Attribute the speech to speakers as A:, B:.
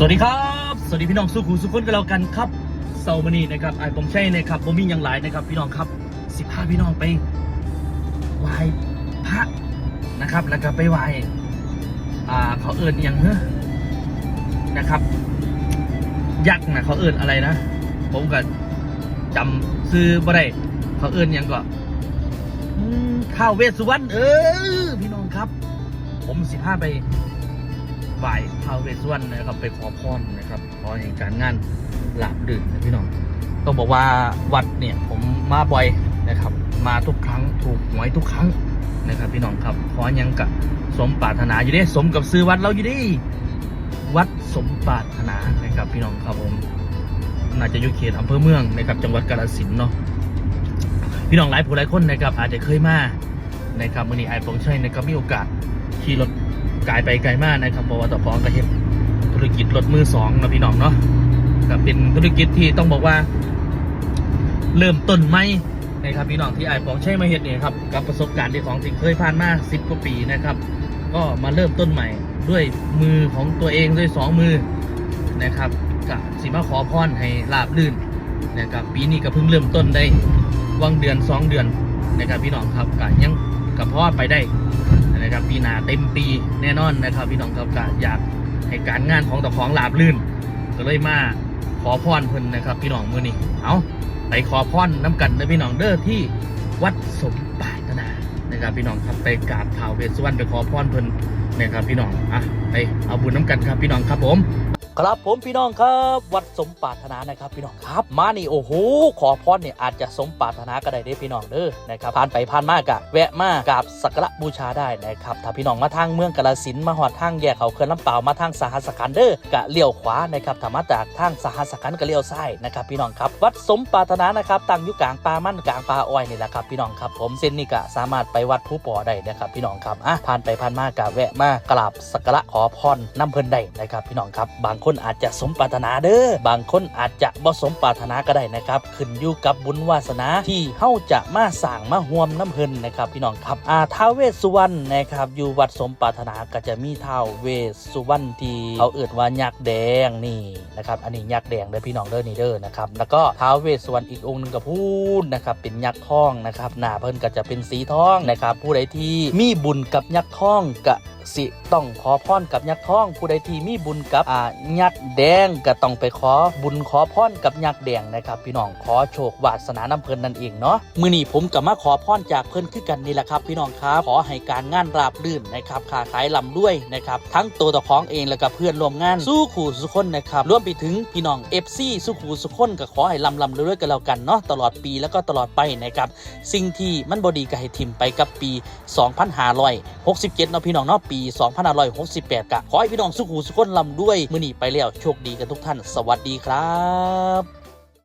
A: สวัสดีครับ สวัสดีพี่น้องสุขุมสุขคนกันแล้วกันครับเสาร์วันนี้นะครับไอ้ผมใช่นะครับผมมีอย่างหลายนะครับ พี่น้องครับสิพาพี่น้องไปไหว้พระนะครับ แล้วก็ไปไหว้อ่าเขาเอิญอย่างเนอะนะครับ ยักษ์นะเขาเอิญอะไรนะ ผมก็จำซื้อบ่ได้เขาเอิญอหยังก็อืมท้าวเวสสุวรรณเออพี่น้องครับ ผมสิพาไป ไหว้ท้าวเวสสุวรรณนะครับ ไปขอพรนะครับขอให้การงานหลาบลื่นนะพี่น้องต้องบอกว่าวัดเนี่ยผมมาบ่อยนะครับ มาทุกครั้งถูกหวยทุกครั้งนะครับ พี่น้องครับขอยังกับสมปรารถนาอยู่ด้สมกับซื้อวัดเราอยู่ดิวัดสมปรารถนานะครับ พี่น้องครับผมน่าจะอยู่เขตอำเภอเมืองนะครับ จังหวัดกาฬสินธุ์เนาะพี่น้องหลายผู้หลายคนนะครับอาจจะเคยมานะครับมื่อนี้ไอ้ปองชัยนะครับมีโอกาสขี่รถ กลายไปไกลมากนะครับเพราะว่าต่อฟองก็เห็นธุรกิจรถมือสองนะพี่น้องเนาะก็เป็นธุรกิจที่ต้องบอกว่า เริ่มต้นใหม่นะครับพี่น้องที่ไอ้ปองใช้มาเห็ดเนี่ยครับกับประสบการณ์ที่ของสิ่งเคยผ่านมาสิบกว่าปีนะครับ ก็มาเริ่มต้นใหม่ด้วยมือของตัวเองด้วยสองมือนะครับกับสิมาขอพรให้ราบลื่นนะครับปีนี้ก็เพิ่งเริ่มต้นได้วังเดือนสองเดือนนะครับพี่น้องครับก็ยังกับพ่อไปได้ นะครับปีหนาเต็มปีแน่นอนนะครับ พี่น้องครับก็อยากให้การงานของตะของลาบลื่น ก็เลยมาขอพรเพิ่นนะครับ พี่น้องมื้อนี้เอาไปขอพรน้ำกันนะพี่น้องเด้อที่วัดสมปาตนานะครับ พี่น้องครับไปกราบท้าวเวสสุวรรณไปขอพรเพิ่นนะครับพี่น้องอะไปเอาบุญน้ำกันครับพี่น้องครับผม ครับผมพี่น้องครับวัดสมปรารถนานะครับพี่น้องครับ มานี่โอ้โหขอพรเนี่ยอาจจะสมปรารถนาก็ได้เด้พี่น้องเด้อนะครับผ่านไปผ่านมากะแวะมากราบสักการะบูชาได้นะครับถ้าพี่น้องมาทางเมืองกาฬสินมาหอดทางแยกเขาเขื่อนลำเปล่ามาทางสหัสขันเด้อกะเลี้ยวขวานะครับถ้ามาจากทางสหัสขันก็เลี้ยวซ้ายนะครับพี่น้องครับวัดสมปรารถนานะครับตั้งอยู่กลางป่ามั่นกลางป่าอ้อยนี่แหละครับพี่น้องครับผมเส้นนี้กะสามารถไปวัดผู้ปอได้นะครับพี่น้องครับอะผ่านไปผ่านมากะแวะมากราบสักการะขอพรน้ำเพลินได้นะครับพี่น้องครับบางคนคนอาจจะสมปรารถนาเด้อ บางคนอาจจะบ่สมปรารถนาก็ได้นะครับขึ้นอยู่กับบุญวาสนาที่เฮาจะมาสร้างมาห่วมน้ำเพินนะครับ พี่น้องครับอาท้าเวสสุวรรณนะครับอยู่วัดสมปรารถนาก็จะมีท้าเวสสุวรรณที่เขาเอิ้นว่ายักษ์แดงนี่นะครับอันนี้ยักษ์แดงเด้อพี่น้องเด้อนี่เด้อนะครับแล้วก็ท้าเวสสุวรรณอีกองค์หนึงก็พูดนะครับเป็นยักษ์ทองนะครับหน้าเพิ่นก็จะเป็นสีทองนะครับผู้ใดที่มีบุญกับยักษ์ทองก็ สิต้องขอพรกับยักษ์ทอง ผู้ใดที่มีบุญกับอ่ายักษ์แดงก็ต้องไปขอบุญขอพรกับยักษ์แดงนะครับพี่น้องขอโชควาสนาน้ำเพลินนั่นเองเนาะมื้อนี้ผมก็มาขอพรจากเพิ่นคือกันนี่แหละครับ พี่น้องครับขอให้การงานราบรื่นนะครับค้าขายลำด้วยนะครับทั้งตัวตะของเองแล้วก็เพื่อนร่วมงานสู้ขู่สุขคนนะครับรวมไปถึงพี่น้อง FC สู้ขู่สุขคนก็ขอให้ลำลำเรื่อยๆกันแล้วกันเนาะตลอดปีแล้วก็ตลอดไปนะครับสิ่งที่มันบดีก็ให้ทิมไปกับปี 2567 เนาะพี่น้องเนาะปี2568กะขอให้พี่น้องสุขหูสุขคนลำด้วย มือนีไปแล้วโชคดีกันทุกท่าน สวัสดีครับ